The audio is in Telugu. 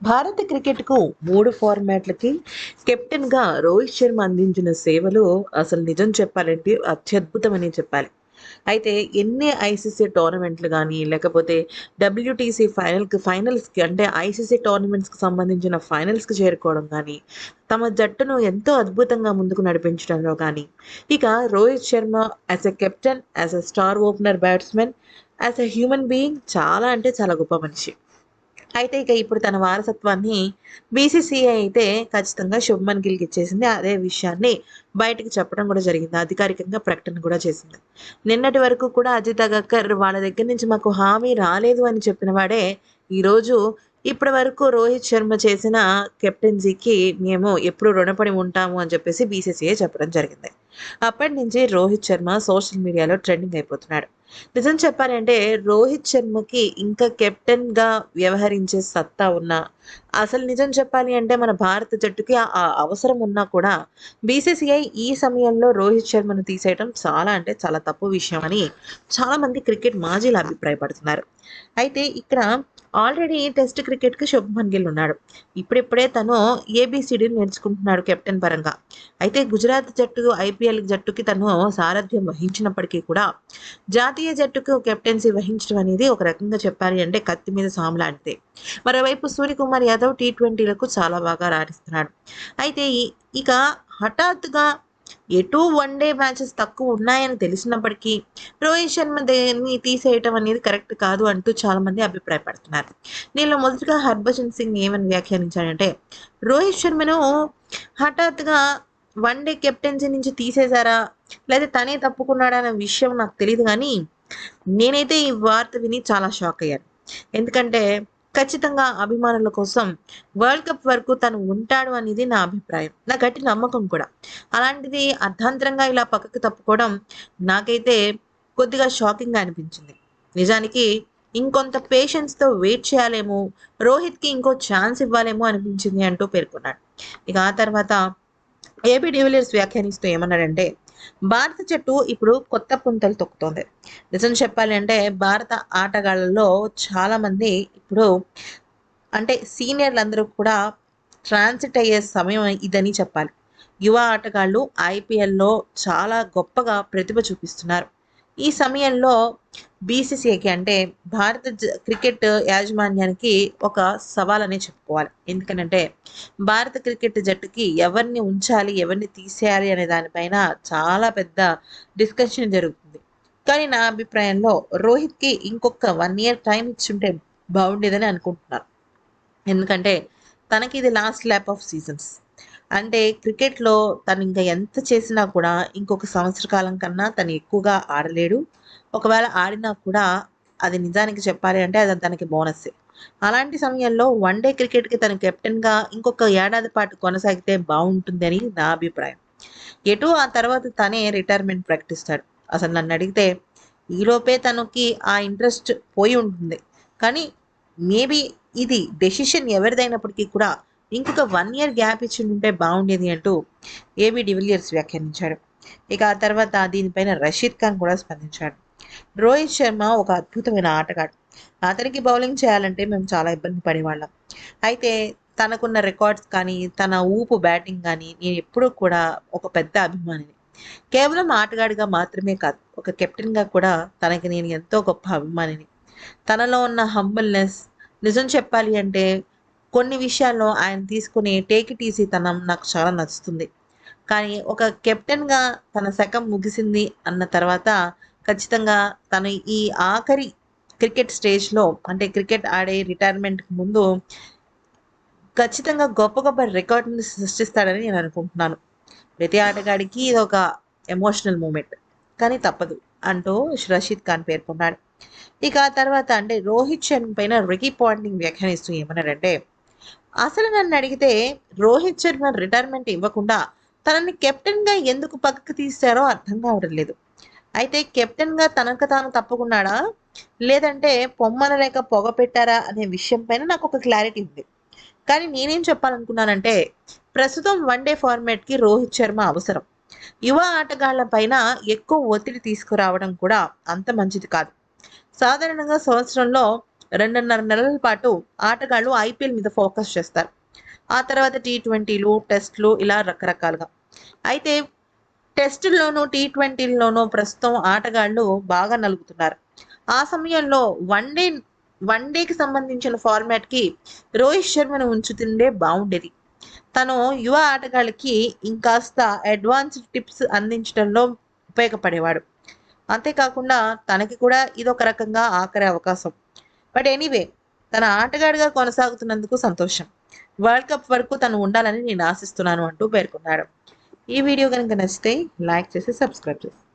భారత క్రికెట్కు మూడు ఫార్మాట్లకి కెప్టెన్గా రోహిత్ శర్మ అందించిన సేవలు అసలు నిజం చెప్పాలంటే అత్యద్భుతమని చెప్పాలి. అయితే ఎన్ని ఐసీసీ టోర్నమెంట్లు కానీ లేకపోతే డబ్ల్యూటీసీ ఫైనల్కి ఫైనల్స్కి అంటే ఐసీసీ టోర్నమెంట్స్కి సంబంధించిన ఫైనల్స్కి చేరుకోవడం కానీ తమ జట్టును ఎంతో అద్భుతంగా ముందుకు నడిపించడంలో కానీ ఇక Rohit Sharma as a captain as a star opener batsmen as a human being చాలా అంటే చాలా గొప్ప మనిషి. అయితే ఇక ఇప్పుడు తన వారసత్వాన్ని బీసీసీఐ అయితే ఖచ్చితంగా శుభ్మన్ గిల్కి ఇచ్చేసింది. అదే విషయాన్ని బయటకు చెప్పడం కూడా జరిగింది. అధికారికంగా ప్రకటన కూడా చేసింది. నిన్నటి వరకు కూడా అజిత్ అగక్కర్ వాళ్ళ దగ్గర నుంచి మాకు హామీ రాలేదు అని చెప్పిన వాడే ఈరోజు ఇప్పటి వరకు రోహిత్ శర్మ చేసిన కెప్టెన్సీకి మేము ఎప్పుడు రుణపడి ఉంటాము అని చెప్పేసి బీసీసీఐ చెప్పడం జరిగింది. అప్పటి నుంచి రోహిత్ శర్మ సోషల్ మీడియాలో ట్రెండింగ్ అయిపోతున్నాడు. నిజం చెప్పాలంటే రోహిత్ శర్మకి ఇంకా కెప్టెన్గా వ్యవహరించే సత్తా ఉన్నా అసలు నిజం చెప్పాలి అంటే మన భారత జట్టుకి ఆ అవసరం ఉన్నా కూడా బీసీసీఐ ఈ సమయంలో రోహిత్ శర్మను తీసేయడం చాలా అంటే చాలా తప్పు విషయం అని చాలామంది క్రికెట్ మాజీలు అభిప్రాయపడుతున్నారు. అయితే ఇక్కడ ఆల్రెడీ టెస్ట్ క్రికెట్కి శుభమన్ గిల్ ఉన్నాడు. ఇప్పుడిప్పుడే తను ఏబిసిడి నేర్చుకుంటున్నాడు కెప్టెన్ పరంగా. అయితే గుజరాత్ జట్టు ఐపీఎల్ జట్టుకి తను సారథ్యం వహించినప్పటికీ కూడా జాతీయ జట్టుకు కెప్టెన్సీ వహించడం అనేది ఒక రకంగా చెప్పాలి అంటే కత్తి మీద సాము లాంటిదే. మరోవైపు సూర్యకుమార్ యాదవ్ టీ ట్వంటీలకు చాలా బాగా రాణిస్తున్నాడు. అయితే ఇక హఠాత్తుగా ఎటు వన్ డే మ్యాచెస్ తక్కువ ఉన్నాయని తెలిసినప్పటికీ రోహిత్ శర్మ దేన్ని తీసేయటం అనేది కరెక్ట్ కాదు అంటూ చాలా మంది అభిప్రాయపడుతున్నారు. దీనిలో మొదటగా హర్భజన్ సింగ్ ఏమని వ్యాఖ్యానించాడంటే రోహిత్ శర్మను హఠాత్తుగా వన్ డే కెప్టెన్సీ నుంచి తీసేశారా? లేదా తనే తప్పుకున్నాడా అనే విషయం నాకు తెలియదు కానీ నేనైతే ఈ వార్త విని చాలా షాక్ అయ్యాను. ఎందుకంటే ఖచ్చితంగా అభిమానుల కోసం వరల్డ్ కప్ వరకు తను ఉంటాడు అనేది నా అభిప్రాయం నా గట్టి నమ్మకం కూడా. అలాంటిది అర్ధాంతరంగా ఇలా పక్కకు తప్పుకోవడం నాకైతే కొద్దిగా షాకింగ్గా అనిపించింది. నిజానికి ఇంకొంత పేషెన్స్తో వెయిట్ చేయాలేమో రోహిత్కి ఇంకో ఛాన్స్ ఇవ్వాలేమో అనిపించింది అంటూ పేర్కొన్నాడు. ఇక ఆ తర్వాత ఏబీ డివిలియర్స్ వ్యాఖ్యానిస్తూ ఏమన్నాడంటే భారత జట్టు ఇప్పుడు కొత్త పుంతలు తొక్కుతోంది. నిజం చెప్పాలి అంటే భారత ఆటగాళ్ళలో చాలా మంది ఇప్పుడు అంటే సీనియర్లందరూ కూడా ట్రాన్సిట్ అయ్యే సమయం ఇదని చెప్పాలి. యువ ఆటగాళ్ళు ఐపీఎల్లో చాలా గొప్పగా ప్రతిభ చూపిస్తున్నారు. ఈ సమయంలో బీసీసీఐకి అంటే భారత జ- క్రికెట్ యాజమాన్యానికి ఒక సవాల్ అనే చెప్పుకోవాలి. ఎందుకనంటే భారత క్రికెట్ జట్టుకి ఎవరిని ఉంచాలి ఎవరిని తీసేయాలి అనే దానిపైన చాలా పెద్ద డిస్కషన్ జరుగుతుంది. కానీ నా అభిప్రాయంలో రోహిత్కి ఇంకొక వన్ ఇయర్ టైం ఇచ్చుంటే బాగుండేదని అనుకుంటున్నాను. ఎందుకంటే తనకి ఇది లాస్ట్ ల్యాప్ ఆఫ్ సీజన్స్. అంటే క్రికెట్లో తను ఇంకా ఎంత చేసినా కూడా ఇంకొక సంవత్సర కాలం కన్నా తను ఎక్కువగా ఆడలేడు. ఒకవేళ ఆడినా కూడా అది నిజానికి చెప్పాలి అంటే అది తనకి బోనస్సే అలాంటి సమయంలో వన్ డే క్రికెట్కి తను కెప్టెన్గా ఇంకొక ఏడాది పాటు కొనసాగితే బాగుంటుందని నా అభిప్రాయం. ఎటు ఆ తర్వాత తనే రిటైర్మెంట్ ప్రకటిస్తాడు. అసలు నన్ను అడిగితే ఈలోపే తనకి ఆ ఇంట్రెస్ట్ పోయి ఉంటుంది. కానీ మేబీ ఇది డెసిషన్ ఎవరిదైనప్పటికీ కూడా ఇంకొక వన్ ఇయర్ గ్యాప్ ఇచ్చి ఉంటే బాగుండేది అంటూ ఏబి డివిలియర్స్ వ్యాఖ్యానించాడు. ఇక ఆ తర్వాత దీనిపైన రషీద్ ఖాన్ కూడా స్పందించాడు. రోహిత్ శర్మ ఒక అద్భుతమైన ఆటగాడు. అతనికి బౌలింగ్ చేయాలంటే మేము చాలా ఇబ్బంది పడేవాళ్ళం. అయితే తనకున్న రికార్డ్స్ కానీ తన ఊపు బ్యాటింగ్ కానీ నేను ఎప్పుడూ కూడా ఒక పెద్ద అభిమానిని. కేవలం ఆటగాడిగా మాత్రమే కాదు ఒక కెప్టెన్గా కూడా తనకి నేను ఎంతో గొప్ప అభిమానిని. తనలో ఉన్న హంబల్నెస్ నిజం చెప్పాలి అంటే కొన్ని విషయాల్లో ఆయన తీసుకునే టేక్ ఈజీ తనం నాకు చాలా నచ్చుతుంది. కానీ ఒక కెప్టెన్గా తన శకం ముగిసింది అన్న తర్వాత ఖచ్చితంగా తను ఈ ఆఖరి క్రికెట్ స్టేజ్లో అంటే క్రికెట్ ఆడే రిటైర్మెంట్కి ముందు ఖచ్చితంగా గొప్ప గొప్ప రికార్డుని సృష్టిస్తాడని నేను అనుకుంటున్నాను. ప్రతి ఆటగాడికి ఇది ఒక ఎమోషనల్ మూమెంట్ కానీ తప్పదు అంటూ రషీద్ ఖాన్ పేర్కొన్నాడు. ఇక ఆ తర్వాత అంటే రోహిత్ శర్మ పైన రికీ పాయింటింగ్ వ్యాఖ్యానిస్తూ ఏమన్నాడంటే అసలు నన్ను అడిగితే రోహిత్ శర్మ రిటైర్మెంట్ ఇవ్వకుండా తనని కెప్టెన్గా ఎందుకు పక్కకు తీశారో అర్థం కావడం లేదు. అయితే కెప్టెన్గా తనకు తాను తప్పుకున్నాడా? లేదంటే పొమ్మన లేక పొగ పెట్టారా అనే విషయం పైన నాకు ఒక క్లారిటీ ఉంది. కానీ నేనేం చెప్పాలనుకున్నానంటే ప్రస్తుతం వన్ డే ఫార్మాట్కి రోహిత్ శర్మ అవసరం. యువ ఆటగాళ్ళ పైన ఎక్కువ ఒత్తిడి తీసుకురావడం కూడా అంత మంచిది కాదు. సాధారణంగా సంవత్సరంలో రెండున్నర నెలల పాటు ఆటగాళ్ళు ఐపీఎల్ మీద ఫోకస్ చేస్తారు. ఆ తర్వాత టీ ట్వంటీలు టెస్ట్లు ఇలా రకరకాలుగా. అయితే టెస్టుల్లోనూ టీ ట్వంటీల్లోనూ ప్రస్తుతం ఆటగాళ్ళు బాగా నలుగుతున్నారు. ఆ సమయంలో వన్ డే వన్ డేకి సంబంధించిన ఫార్మాట్కి రోహిత్ శర్మను ఉంచుతుండే బాగుండేది తను యువ ఆటగాళ్ళకి ఇంకాస్త అడ్వాన్స్డ్ టిప్స్ అందించడంలో ఉపయోగపడేవాడు. అంతేకాకుండా తనకి కూడా ఇదొక రకంగా ఆఖరి అవకాశం. బట్ ఎనీవే తన ఆటగాడిగా కొనసాగుతున్నందుకు సంతోషం. వరల్డ్ కప్ వరకు తను ఉండాలని నేను ఆశిస్తున్నాను అంటూ పేర్కొన్నాడు. ఈ వీడియో కనుక నచ్చితే లైక్ చేసి సబ్స్క్రైబ్ చేసి.